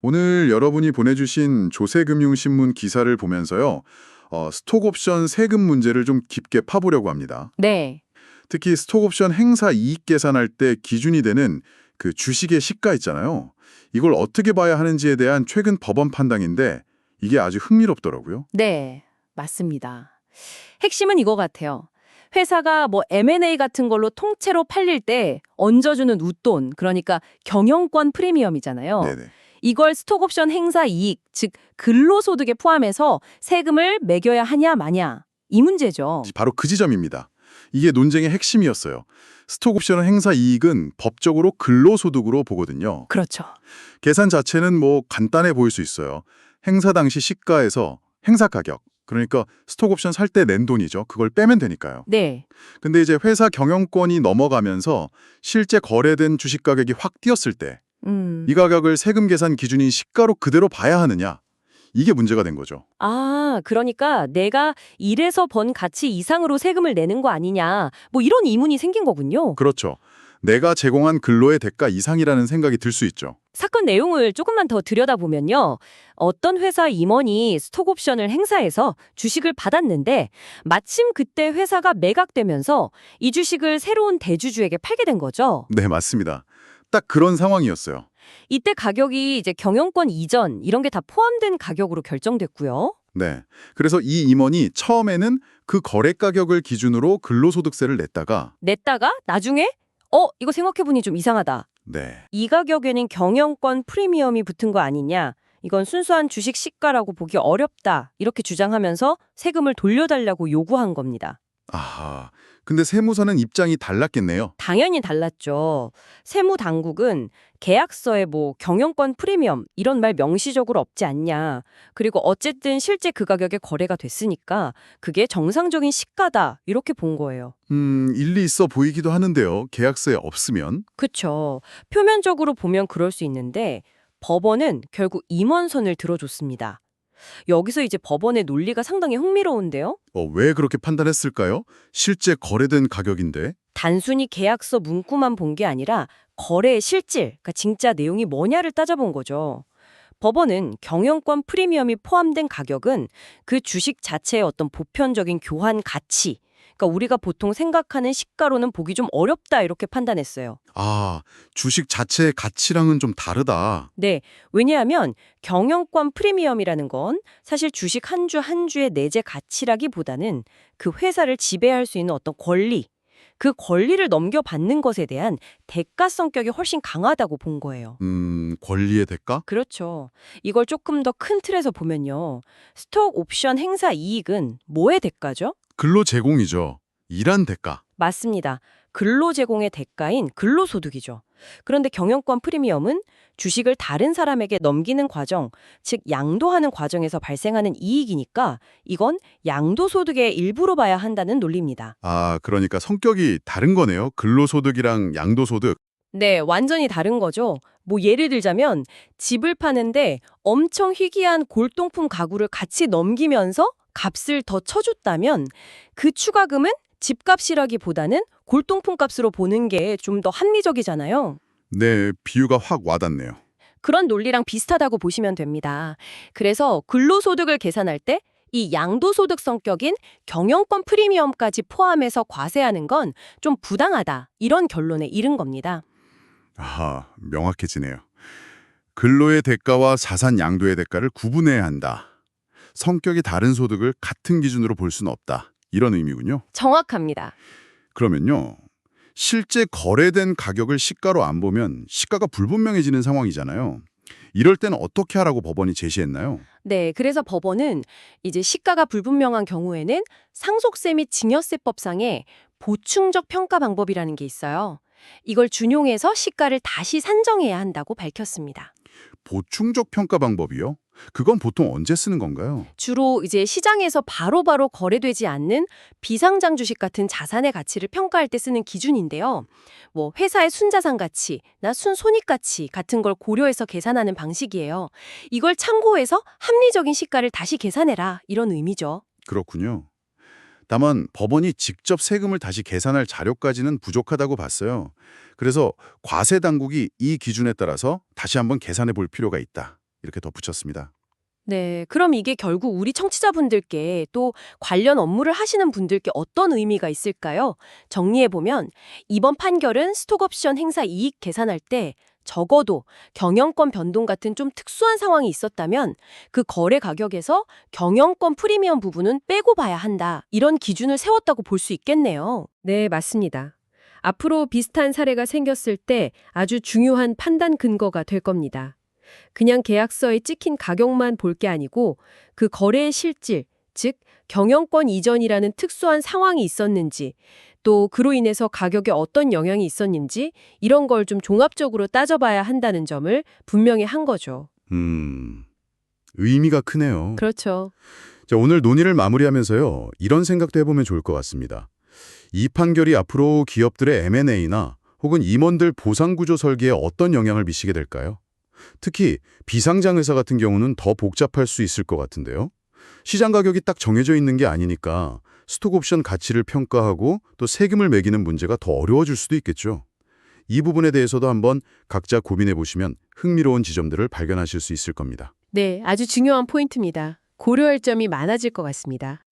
오늘 여러분이 보내주신 조세금융신문 기사를 보면서요. 어, 스톡옵션 세금 문제를 좀 깊게 파보려고 합니다. 네. 특히 스톡옵션 행사 이익 계산할 때 기준이 되는 그 주식의 시가 있잖아요. 이걸 어떻게 봐야 하는지에 대한 최근 법원 판단인데 이게 아주 흥미롭더라고요. 네. 맞습니다. 핵심은 이거 같아요. 회사가 뭐 M&A 같은 걸로 통째로 팔릴 때 얹어주는 웃돈, 그러니까 경영권 프리미엄이잖아요. 네네. 이걸 스톡옵션 행사 이익, 즉 근로소득에 포함해서 세금을 매겨야 하냐 마냐 이 문제죠. 바로 그 지점입니다. 이게 논쟁의 핵심이었어요. 스톡옵션 행사 이익은 법적으로 근로소득으로 보거든요. 그렇죠. 계산 자체는 뭐 간단해 보일 수 있어요. 행사 당시 시가에서 행사 가격, 그러니까 스톡옵션 살 때 낸 돈이죠. 그걸 빼면 되니까요. 네. 근데 이제 회사 경영권이 넘어가면서 실제 거래된 주식 가격이 확 뛰었을 때 이 음. 가격을 세금 계산 기준인 시가로 그대로 봐야 하느냐? 이게 문제가 된 거죠. 아, 그러니까 내가 일해서 번 가치 이상으로 세금을 내는 거 아니냐. 뭐 이런 의문이 생긴 거군요. 그렇죠. 내가 제공한 근로의 대가 이상이라는 생각이 들 수 있죠. 사건 내용을 조금만 더 들여다보면요. 어떤 회사 임원이 스톡옵션을 행사해서 주식을 받았는데 마침 그때 회사가 매각되면서 이 주식을 새로운 대주주에게 팔게 된 거죠. 네, 맞습니다. 딱 그런 상황이었어요. 이때 가격이 이제 경영권 이전 이런 게 다 포함된 가격으로 결정됐고요. 네. 그래서 이 임원이 처음에는 그 거래 가격을 기준으로 근로소득세를 냈다가 냈다가 나중에 어, 이거 생각해보니 좀 이상하다. 네. 이 가격에는 경영권 프리미엄이 붙은 거 아니냐. 이건 순수한 주식 시가라고 보기 어렵다. 이렇게 주장하면서 세금을 돌려달라고 요구한 겁니다. 아하. 근데 세무서는 입장이 달랐겠네요. 당연히 달랐죠. 세무 당국은 계약서에 뭐 경영권 프리미엄 이런 말 명시적으로 없지 않냐. 그리고 어쨌든 실제 그 가격에 거래가 됐으니까 그게 정상적인 시가다. 이렇게 본 거예요. 음, 일리 있어 보이기도 하는데요. 계약서에 없으면. 그쵸. 표면적으로 보면 그럴 수 있는데 법원은 결국 임원선을 들어줬습니다. 여기서 이제 법원의 논리가 상당히 흥미로운데요. 어, 왜 그렇게 판단했을까요? 실제 거래된 가격인데. 단순히 계약서 문구만 본 게 아니라 거래의 실질, 그러니까 진짜 내용이 뭐냐를 따져본 거죠. 법원은 경영권 프리미엄이 포함된 가격은 그 주식 자체의 어떤 보편적인 교환 가치, 그러니까 우리가 보통 생각하는 시가로는 보기 좀 어렵다 이렇게 판단했어요. 아, 주식 자체의 가치랑은 좀 다르다. 네, 왜냐하면 경영권 프리미엄이라는 건 사실 주식 한 주 한 주의 내재 가치라기보다는 그 회사를 지배할 수 있는 어떤 권리, 그 권리를 넘겨받는 것에 대한 대가 성격이 훨씬 강하다고 본 거예요. 음, 권리의 대가? 그렇죠. 이걸 조금 더 큰 틀에서 보면요. 스톡 옵션 행사 이익은 뭐의 대가죠? 근로 제공이죠. 일한 대가. 맞습니다. 근로 제공의 대가인 근로소득이죠. 그런데 경영권 프리미엄은 주식을 다른 사람에게 넘기는 과정, 즉 양도하는 과정에서 발생하는 이익이니까 이건 양도소득의 일부로 봐야 한다는 논리입니다. 아, 그러니까 성격이 다른 거네요. 근로소득이랑 양도소득. 네, 완전히 다른 거죠. 뭐 예를 들자면 집을 파는데 엄청 희귀한 골동품 가구를 같이 넘기면서 값을 더 쳐줬다면 그 추가금은 집값이라기보다는 골동품 값으로 보는 게 좀 더 합리적이잖아요. 네, 비유가 확 와닿네요. 그런 논리랑 비슷하다고 보시면 됩니다. 그래서 근로소득을 계산할 때 이 양도소득 성격인 경영권 프리미엄까지 포함해서 과세하는 건 좀 부당하다. 이런 결론에 이른 겁니다. 아하, 명확해지네요. 근로의 대가와 자산 양도의 대가를 구분해야 한다. 성격이 다른 소득을 같은 기준으로 볼 수는 없다. 이런 의미군요. 정확합니다. 그러면요. 실제 거래된 가격을 시가로 안 보면 시가가 불분명해지는 상황이잖아요. 이럴 때는 어떻게 하라고 법원이 제시했나요? 네, 그래서 법원은 이제 시가가 불분명한 경우에는 상속세 및 증여세법상에 보충적 평가 방법이라는 게 있어요. 이걸 준용해서 시가를 다시 산정해야 한다고 밝혔습니다. 보충적 평가 방법이요? 그건 보통 언제 쓰는 건가요? 주로 이제 시장에서 바로 바로 거래되지 않는 비상장 주식 같은 자산의 가치를 평가할 때 쓰는 기준인데요. 뭐 회사의 순자산 가치나 순손익 가치 같은 걸 고려해서 계산하는 방식이에요. 이걸 참고해서 합리적인 시가를 다시 계산해라 이런 의미죠. 그렇군요. 다만 법원이 직접 세금을 다시 계산할 자료까지는 부족하다고 봤어요. 그래서 과세 당국이 이 기준에 따라서 다시 한번 계산해 볼 필요가 있다. 이렇게 덧붙였습니다. 네, 그럼 이게 결국 우리 청취자분들께 또 관련 업무를 하시는 분들께 어떤 의미가 있을까요? 정리해보면 이번 판결은 스톡옵션 행사 이익 계산할 때 적어도 경영권 변동 같은 좀 특수한 상황이 있었다면 그 거래 가격에서 경영권 프리미엄 부분은 빼고 봐야 한다. 이런 기준을 세웠다고 볼 수 있겠네요. 네, 맞습니다. 앞으로 비슷한 사례가 생겼을 때 아주 중요한 판단 근거가 될 겁니다. 그냥 계약서에 찍힌 가격만 볼 게 아니고 그 거래의 실질, 즉 경영권 이전이라는 특수한 상황이 있었는지 또 그로 인해서 가격에 어떤 영향이 있었는지 이런 걸 좀 종합적으로 따져봐야 한다는 점을 분명히 한 거죠. 음, 의미가 크네요. 그렇죠. 자, 오늘 논의를 마무리하면서요. 이런 생각도 해보면 좋을 것 같습니다. 이 판결이 앞으로 기업들의 M&A나 혹은 임원들 보상구조 설계에 어떤 영향을 미치게 될까요? 특히 비상장 회사 같은 경우는 더 복잡할 수 있을 것 같은데요. 시장 가격이 딱 정해져 있는 게 아니니까 스톡옵션 가치를 평가하고 또 세금을 매기는 문제가 더 어려워질 수도 있겠죠. 이 부분에 대해서도 한번 각자 고민해 보시면 흥미로운 지점들을 발견하실 수 있을 겁니다. 네, 아주 중요한 포인트입니다. 고려할 점이 많아질 것 같습니다.